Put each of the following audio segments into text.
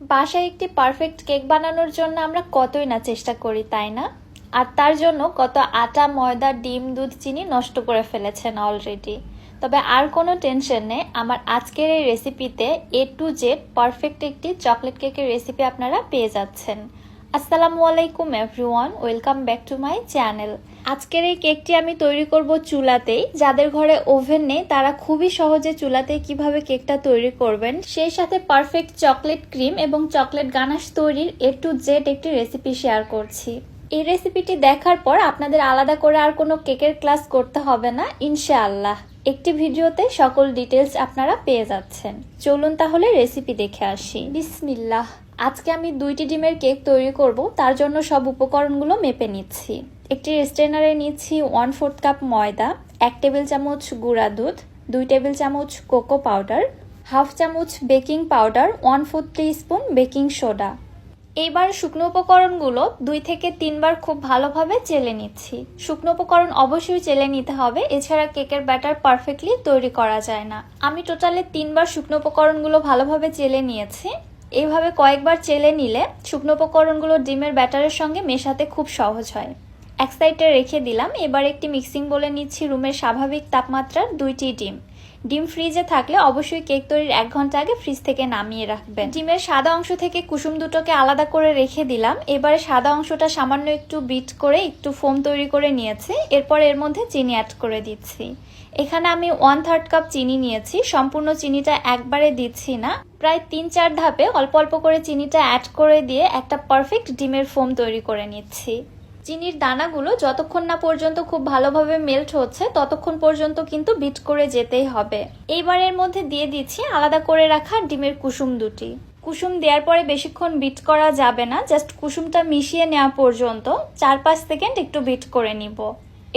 বাসায় একটি perfect cake বানানোর জন্য আমরা কতই না চেষ্টা করি, তাই না? আর তার জন্য কত আটা, ময়দা, ডিম, দুধ, চিনি নষ্ট করে ফেলেছেন অলরেডি তবে আর কোনো টেনশন নেই, আমার আজকের এই রেসিপিতে এ টু জেড পারফেক্ট একটি চকলেট কেকের রেসিপি আপনারা পেয়ে যাচ্ছেন। আসসালামু আলাইকুম everyone welcome back to my channel আজকের এই কেকটি আমি তৈরি করব চুলাতেই। যাদের ঘরে ওভেন নেই, তারা খুবই সহজে চুলাতে কীভাবে কেকটা তৈরি করবেন। সেই সাথে পারফেক্ট চকলেট ক্রিম এবং চকলেট গানাশ তৈরির এ টু জেড একটি রেসিপি শেয়ার করছি। এই রেসিপিটি দেখার পর আপনাদের আলাদা করে আর কোনো কেকের ক্লাস করতে হবে না, ইনশাআল্লাহ। একটি ভিডিওতে সকল ডিটেলস আপনারা পেয়ে যাচ্ছেন। চলুন তাহলে রেসিপি দেখে আসি। বিসমিল্লাহ। আজকে আমি দুইটি ডিমের কেক তৈরি করব, তার জন্য সব উপকরণগুলো মেপে নিচ্ছি। একটি স্ট্রেনারে নিচ্ছি ওয়ান ফোর্থ কাপ ময়দা, এক টেবিল চামচ গুঁড়া দুধ, দুই টেবিল চামচ কোকো পাউডার, হাফ চামচ baking powder, one fourth spoon baking soda. এইবার শুকনো উপকরণগুলো দুই থেকে তিনবার খুব ভালোভাবে চেলে নিচ্ছি। শুকনো উপকরণ অবশ্যই চেলে নিতে হবে, এছাড়া কেকের ব্যাটার পারফেক্টলি তৈরি করা যায় না। আমি টোটালে তিনবার শুকনো উপকরণগুলো ভালোভাবে চেলে নিয়েছি। এইভাবে কয়েকবার চেলে নিলে শুকনো উপকরণগুলো ডিমের ব্যাটারের সঙ্গে মেশাতে খুব সহজ হয়। এক সাইডে রেখে দিলাম, এবার একটি মিক্সিং বলে নিচ্ছি রুমের স্বাভাবিক তাপমাত্রার দুইটি ডিম। ডিম ফ্রিজে থাকলে অবশ্যই কেক তৈরির এক ঘণ্টা আগে ফ্রিজ থেকে নামিয়ে রাখবেন। ডিমের সাদা অংশ থেকে কুসুম দুটোকে আলাদা করে রেখে দিলাম, এবারে সাদা অংশটা সামান্য একটু বিট করে একটু ফোম তৈরি করে নিয়েছি, এরপর এর মধ্যে চিনি অ্যাড করে দিচ্ছি। এখানে আমি ওয়ান থার্ড কাপ চিনি নিয়েছি। সম্পূর্ণ চিনিটা একবারে দিচ্ছি না। প্রায় তিন চার ধাপে অল্প অল্প করে চিনিটা অ্যাড করে দিয়ে একটা পারফেক্ট ডিমের ফোম তৈরি করে নিচ্ছি। চিনির দানাগুলো যতক্ষণ না পর্যন্ত খুব ভালোভাবে মেল্ট হচ্ছে, ততক্ষণ পর্যন্ত কিন্তু বিট করে যেতেই হবে। এইবার এর মধ্যে দিয়ে দিচ্ছি আলাদা করে রাখা ডিমের কুসুম দুটি। কুসুম দেওয়ার পরে বেশিক্ষণ বিট করা যাবে না জাস্ট কুসুমটা মিশিয়ে নেওয়া পর্যন্ত চার পাঁচ সেকেন্ড একটু বিট করে নিব।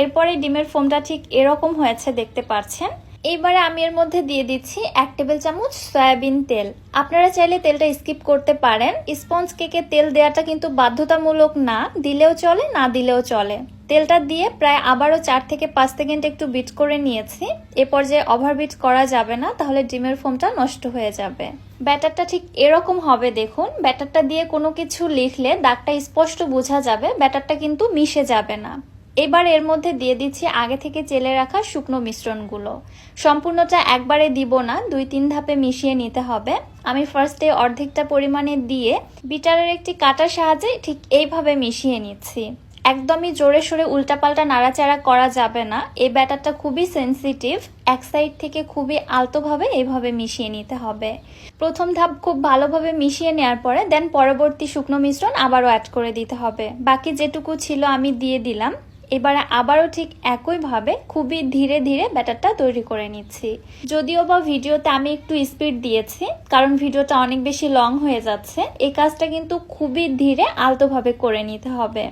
এরপরে ডিমের ফোমটা ঠিক এরকম হয়েছে দেখতে পাচ্ছেন। এইবারে আমি এর মধ্যে দিয়ে দিচ্ছি এক টেবিল চামচ সয়াবিন তেল। আপনারা চাইলে তেলটা স্কিপ করতে পারেন। স্পঞ্জ কেকে তেল দেওয়াটা কিন্তু বাধ্যতামূলক না, দিলেও চলে, না দিলেও চলে। তেলটা দিয়ে প্রায় আবারও চার থেকে পাঁচ সেকেন্ড একটু বিট করে নিয়েছি। এ পর্যায়ে ওভারবিট করা যাবে না, তাহলে ডিমের ফোমটা নষ্ট হয়ে যাবে। ব্যাটারটা ঠিক এরকম হবে দেখুন। ব্যাটারটা দিয়ে কোনো কিছু লিখলে দাগটা স্পষ্ট বোঝা যাবে, ব্যাটারটা কিন্তু মিশে যাবে না। এবার এর মধ্যে দিয়ে দিচ্ছি আগে থেকে চেলে রাখা শুকনো মিশ্রণগুলো। সম্পূর্ণটা একবারে দিব না, দুই তিন ধাপে মিশিয়ে নিতে হবে। আমি ফার্স্টে অর্ধেকটা পরিমাণে দিয়ে বিটারের একটি কাটার সাহায্যে ঠিক এইভাবে মিশিয়ে নিচ্ছি। একদমই জোরে সোরে উল্টাপাল্টা নাড়াচাড়া করা যাবে না। এই ব্যাটারটা খুবই সেন্সিটিভ এক সাইড থেকে খুবই আলতোভাবে এইভাবে মিশিয়ে নিতে হবে। প্রথম ধাপ খুব ভালোভাবে মিশিয়ে নেওয়ার পরে দেন পরবর্তী শুকনো মিশ্রণ আবারও অ্যাড করে দিতে হবে। বাকি যেটুকু ছিল আমি দিয়ে দিলাম। এবারে আবারও ঠিক একইভাবে খুবই ধীরে ধীরে ব্যাটারটা তৈরি করে নিচ্ছি। যদিও বা ভিডিওতে আমি একটু স্পিড দিয়েছি, কারণ ভিডিওটা অনেক বেশি লং হয়ে যাচ্ছে এই কাজটা কিন্তু খুবই ধীরে আলতোভাবে করে নিতে হবে।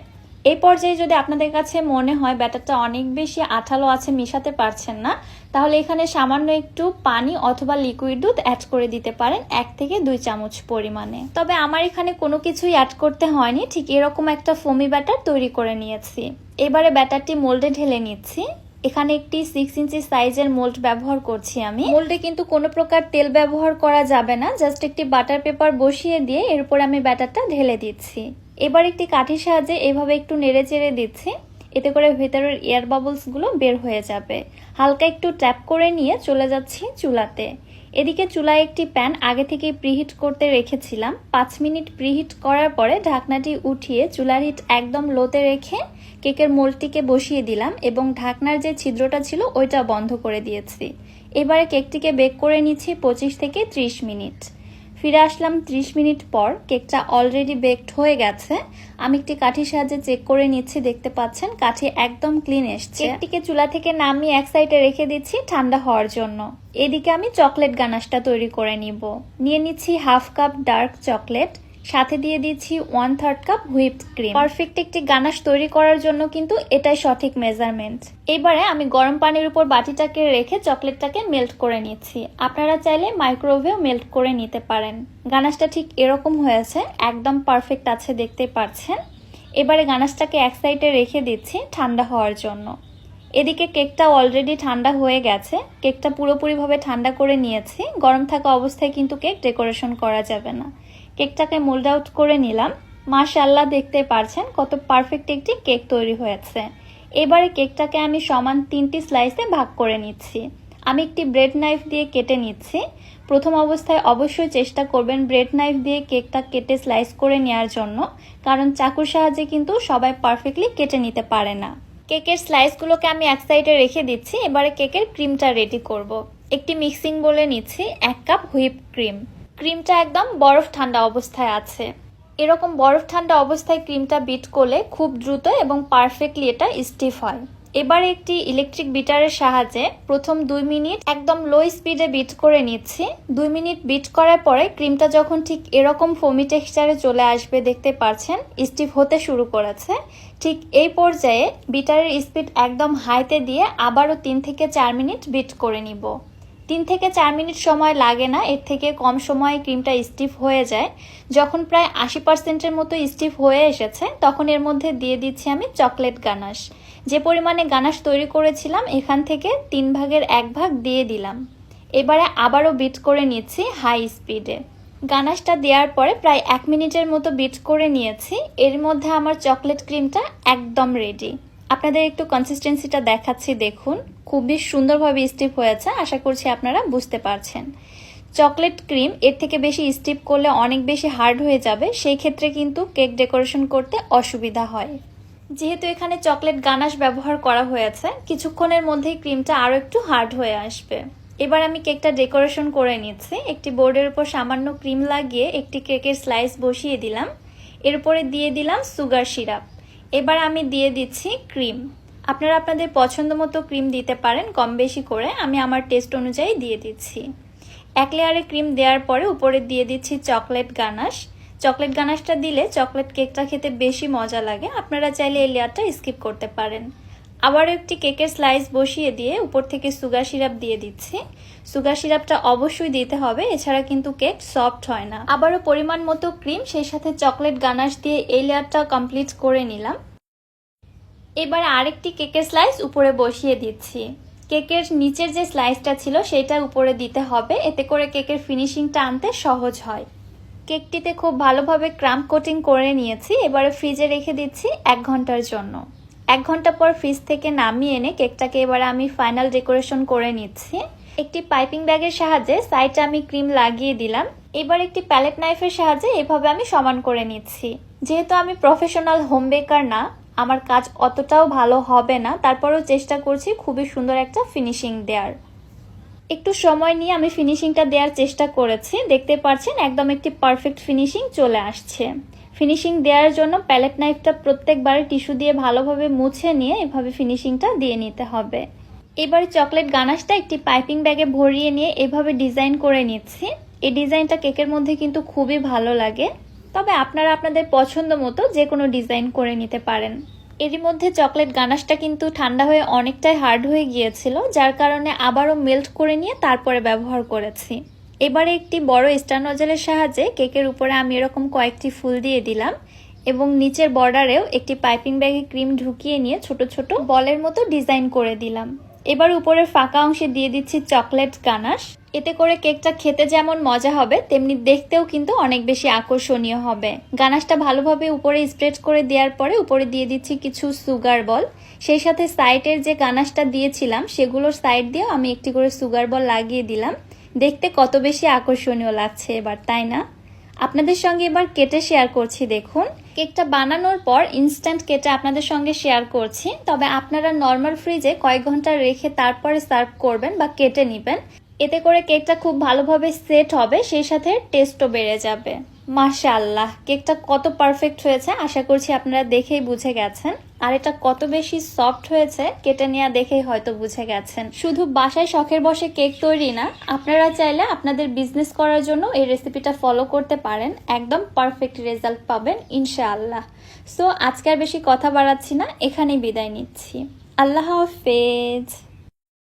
এই পর্যায়ে যদি আপনাদের কাছে মনে হয় ব্যাটারটা অনেক বেশি আঠালো আছে, মিশাতে পারছেন না, তাহলে এখানে সামান্য একটু পানি অথবা লিকুইড দুধ অ্যাড করে দিতে পারেন, এক থেকে দুই চামচ পরিমাণে। তবে আমার এখানে কোনো কিছুই অ্যাড করতে হয়নি, ঠিক এরকম একটা ফোমি ব্যাটার তৈরি করে নিয়েছি। এবারে ব্যাটারটি মোল্ডে ঢেলে নিচ্ছি। এখানে একটি সিক্স ইঞ্চি সাইজের মোল্ড ব্যবহার করছি আমি। মোল্ডে কিন্তু কোনো প্রকার তেল ব্যবহার করা যাবে না জাস্ট একটি বাটার পেপার বসিয়ে দিয়ে এরপর আমি ব্যাটারটা ঢেলে দিচ্ছি। এবার একটি কাঠির সাহায্যে এভাবে একটু নেড়ে চেড়ে দিচ্ছি। এতে করে ভেতরের এয়ার বাবলসগুলো বের হয়ে যাবে। হালকা একটু ট্যাপ করে নিয়ে চলে যাচ্ছি চুলাতে। এদিকে চুলায় একটি প্যান আগে থেকে প্রিহিট করতে রেখেছিলাম। পাঁচ মিনিট প্রিহিট করার পরে ঢাকনাটি উঠিয়ে চুলার হিট একদম লোতে রেখে কেকের মোলটিকে বসিয়ে দিলাম এবং ঢাকনার যে ছিদ্রটা ছিল ওইটা বন্ধ করে দিয়েছি। এবারে কেকটিকে বেক করে নিচ্ছি পঁচিশ থেকে ত্রিশ মিনিট। ফিরে আসলাম 30 মিনিট পর। কেকটা অলরেডি বেকড হয়ে গেছে। আমি একটি কাঠির সাহায্যে চেক করে নিচ্ছি, দেখতে পাচ্ছেন কাঠি একদম ক্লিন এসছে। কেকটিকে চুলা থেকে নামিয়ে এক সাইডে রেখে দিচ্ছি ঠান্ডা হওয়ার জন্য। এদিকে আমি চকলেট গানাশটা তৈরি করে নিব। নিয়ে নিচ্ছি হাফ কাপ ডার্ক চকলেট সাথে দিয়ে দিচ্ছি one third cup whipped cream perfect একটি গানাশ তৈরি করার জন্য কিন্তু এটাই সঠিক মেজারমেন্ট এবারে আমি গরম পানির উপর বাটিটাকে রেখে চকলেটটাকে মেল্ট করে নিচ্ছি। আপনারা চাইলে মাইক্রোওয়েভেও মেল্ট করে নিতে পারেন। গানাশটা ঠিক এরকম হয়েছে, একদম পারফেক্ট আছে দেখতে পাচ্ছেন। এবারে গানাশটাকে এক সাইডে রেখে দিচ্ছি ঠান্ডা হওয়ার জন্য। এদিকে কেকটা অলরেডি ঠান্ডা হয়ে গেছে। কেকটা পুরোপুরিভাবে ঠান্ডা করে নিয়েছি। গরম থাকা অবস্থায় কিন্তু কেক ডেকোরেশন করা যাবে না। কেকটাকে মোল্ড আউট করে নিলাম। মাশাল্লাহ দেখতে পারছেন কত পারফেক্ট একটি কেক তৈরি হয়েছে। এবারে কেকটাকে আমি সমান তিনটি স্লাইসে ভাগ করে নিচ্ছি। আমি একটি ব্রেড নাইফ দিয়ে কেটে নিচ্ছি। প্রথম অবস্থায় অবশ্যই চেষ্টা করবেন ব্রেড নাইফ দিয়ে কেকটা কেটে স্লাইস করে নেওয়ার জন্য, কারণ চাকুর সাহায্যে কিন্তু সবাই পারফেক্টলি কেটে নিতে পারে না। কেকের স্লাইসগুলোকে আমি এক সাইডে রেখে দিচ্ছি। এবারে কেকের ক্রিমটা রেডি করব। একটি মিক্সিং বলে নিচ্ছি, এক কাপ হুইপ ক্রিম। ক্রিমটা একদম বরফ ঠান্ডা অবস্থায় আছে। এরকম বরফ ঠান্ডা অবস্থায় ক্রিমটা বিট করলে খুব দ্রুত এবং পারফেক্টলি এটা স্টিফ হয়। এবার একটি ইলেকট্রিক বিটারের সাহায্যে প্রথম দুই মিনিট একদম লো স্পিডে বিট করে নিচ্ছি। দুই মিনিট বিট করার পরে ক্রিমটা যখন ঠিক এরকম ফোমি টেক্সচারে চলে আসবে দেখতে পাচ্ছেন, স্টিফ হতে শুরু করেছে। ঠিক এই পর্যায়ে বিটারের স্পিড একদম হাইতে দিয়ে আবারও তিন থেকে চার মিনিট বিট করে নিব। তিন থেকে চার মিনিট সময় লাগে না, এর থেকে কম সময়ে ক্রিমটা স্টিফ হয়ে যায়। যখন প্রায় আশি পার্সেন্টের মতো স্টিফ হয়ে এসেছে, তখন এর মধ্যে দিয়ে দিচ্ছি আমি চকলেট গানাশ। যে পরিমাণে গানাশ তৈরি করেছিলাম, এখান থেকে তিন ভাগের এক ভাগ দিয়ে দিলাম। এবারে আবারও বিট করে নিচ্ছি হাই স্পিডে। গানাশটা দেওয়ার পরে প্রায় এক মিনিটের মতো বিট করে নিয়েছি। এর মধ্যে আমার চকলেট ক্রিমটা একদম রেডি আপনাদের একটু কনসিস্টেন্সিটা দেখাচ্ছি, দেখুন। খুবই সুন্দরভাবে স্টিপ হয়েছে, আশা করছি আপনারা বুঝতে পারছেন। চকলেট ক্রিম এর থেকে বেশি স্টিপ করলে অনেক বেশি হার্ড হয়ে যাবে, সেই ক্ষেত্রে কিন্তু কেক ডেকোরেশন করতে অসুবিধা হয়। যেহেতু এখানে চকলেট গানাশ ব্যবহার করা হয়েছে, কিছুক্ষণের মধ্যেই ক্রিমটা আরও একটু হার্ড হয়ে আসবে। এবার আমি কেকটা ডেকোরেশন করে নিচ্ছি। একটি বোর্ডের উপর সামান্য ক্রিম লাগিয়ে একটি কেকের স্লাইস বসিয়ে দিলাম। এরপরে দিয়ে দিলাম সুগার সিরাপ এবার আমি দিয়ে দিচ্ছি ক্রিম। আপনারা আপনাদের পছন্দ মতো ক্রিম দিতে পারেন কম বেশি করে। আমি আমার টেস্ট অনুযায়ী দিয়ে দিচ্ছি। এক লেয়ারে ক্রিম দেওয়ার পরে উপরে দিয়ে দিচ্ছি চকলেট গানাশ। চকলেট গানাশটা দিলে চকলেট কেকটা খেতে বেশি মজা লাগে। আপনারা চাইলে এই লেয়ারটা স্কিপ করতে পারেন। আবার একটি কেকের স্লাইস বসিয়ে দিয়ে উপর থেকে সুগার সিরাপ দিয়ে দিচ্ছি। সুগার সিরাপটা অবশ্যই দিতে হবে, এছাড়া কিন্তু কেক সফট হয় না। আবারও পরিমাণ মতো ক্রিম, সেই সাথে চকলেট গানাশ দিয়ে এই লেয়ারটা কমপ্লিট করে নিলাম। এবার আরেকটি কেকের স্লাইস উপরে বসিয়ে দিচ্ছি। কেকের নিচের যে স্লাইসটা ছিল, সেটা উপরে দিতে হবে, এতে করে কেকের ফিনিশিংটা আনতে সহজ হয়। কেকটিতে খুব ভালোভাবে ক্রাম্প কোটিং করে নিয়েছি, এবারে ফ্রিজে রেখে দিচ্ছি এক ঘণ্টার জন্য। এক ঘণ্টা পর ফ্রিজ থেকে নামিয়ে এনে কেকটাকে এবারে আমি ফাইনাল ডেকোরেশন করে নিচ্ছি। একটি পাইপিং ব্যাগের সাহায্যে সাইডে আমি ক্রিম লাগিয়ে দিলাম। এবার একটি প্যালেট নাইফের সাহায্যে এভাবে আমি সমান করে নিচ্ছি। যেহেতু আমি প্রফেশনাল হোম বেকার না, আমার কাজ অতটাও ভালো হবে না, তারপরেও চেষ্টা করছি খুবই সুন্দর একটা ফিনিশিং দেওয়ার একটু সময় নিয়ে আমি ফিনিশিংটা দেওয়ার চেষ্টা করেছি। দেখতে পাচ্ছেন একদম একটি পারফেক্ট ফিনিশিং চলে আসছে। ফিনিশিং দেওয়ার জন্য প্যালেট নাইফটা প্রত্যেকবারে টিস্যু দিয়ে ভালোভাবে মুছে নিয়ে এভাবে ফিনিশিংটা দিয়ে নিতে হবে। এবার চকলেট গানাশটা একটি পাইপিং ব্যাগে ভরিয়ে নিয়ে এভাবে ডিজাইন করে নিচ্ছি। এই ডিজাইনটা কেকের মধ্যে কিন্তু খুবই ভালো লাগে। তবে আপনারা আপনাদের পছন্দ মতো যে কোনো ডিজাইন করে নিতে পারেন। এরই মধ্যে চকলেট গানাশটা কিন্তু ঠান্ডা হয়ে অনেকটাই হার্ড হয়ে গিয়েছিল, যার কারণে আবারও মেল্ট করে নিয়ে তারপরে ব্যবহার করেছি। এবারে একটি বড় স্টার নজলের সাহায্যে কেকের উপরে আমি এরকম কয়েকটি ফুল দিয়ে দিলাম এবং নিচের বর্ডারেও একটি পাইপিং ব্যাগে ক্রিম ঢুকিয়ে নিয়ে ছোট ছোট বলের মতো ডিজাইন করে দিলাম। এবার উপরের ফাঁকা অংশে দিয়ে দিচ্ছি চকলেট গানাশ। এতে করে কেকটা খেতে যেমন মজা হবে, তেমনি দেখতেও কিন্তু অনেক বেশি আকর্ষণীয় হবে। গানাশটা ভালোভাবে উপরে স্প্রেড করে দেওয়ার পরে উপরে দিয়ে দিচ্ছি কিছু সুগার বল। সেই সাথে সাইডের যে গানাশটা দিয়েছিলাম, সেগুলোর সাইড দিয়েও আমি একটি করে সুগার বল লাগিয়ে দিলাম। দেখতে কত বেশি আকর্ষণীয় লাগছে এবার, তাই না? আপনাদের সঙ্গে এবার কেটে শেয়ার করছি, দেখুন। কেকটা বানানোর পর ইনস্ট্যান্ট কেটে আপনাদের সঙ্গে শেয়ার করছি। তবে আপনারা নর্মাল ফ্রিজে কয়েক ঘণ্টা রেখে তারপরে সার্ভ করবেন বা কেটে নেবেন। এতে করে কেকটা খুব ভালোভাবে সেট হবে, সেই সাথে টেস্টও বেড়ে যাবে। মাশাআল্লাহ, কেকটা কত পারফেক্ট হয়েছে, আশা করছি আপনারা দেখেই বুঝে গেছেন। আর এটা কত বেশি সফট হয়েছে, কেটে নেওয়া দেখেই হয়তো বুঝে গেছেন। শুধু বাসায় শখের বসে কেক তৈরি না, আপনারা চাইলে আপনাদের বিজনেস করার জন্য এই রেসিপিটা ফলো করতে পারেন। একদম পারফেক্ট রেজাল্ট পাবেন, ইনশাআল্লাহ। সো আজকে আর বেশি কথা বাড়াচ্ছি না, এখানেই বিদায় নিচ্ছি। আল্লাহ হাফেজ।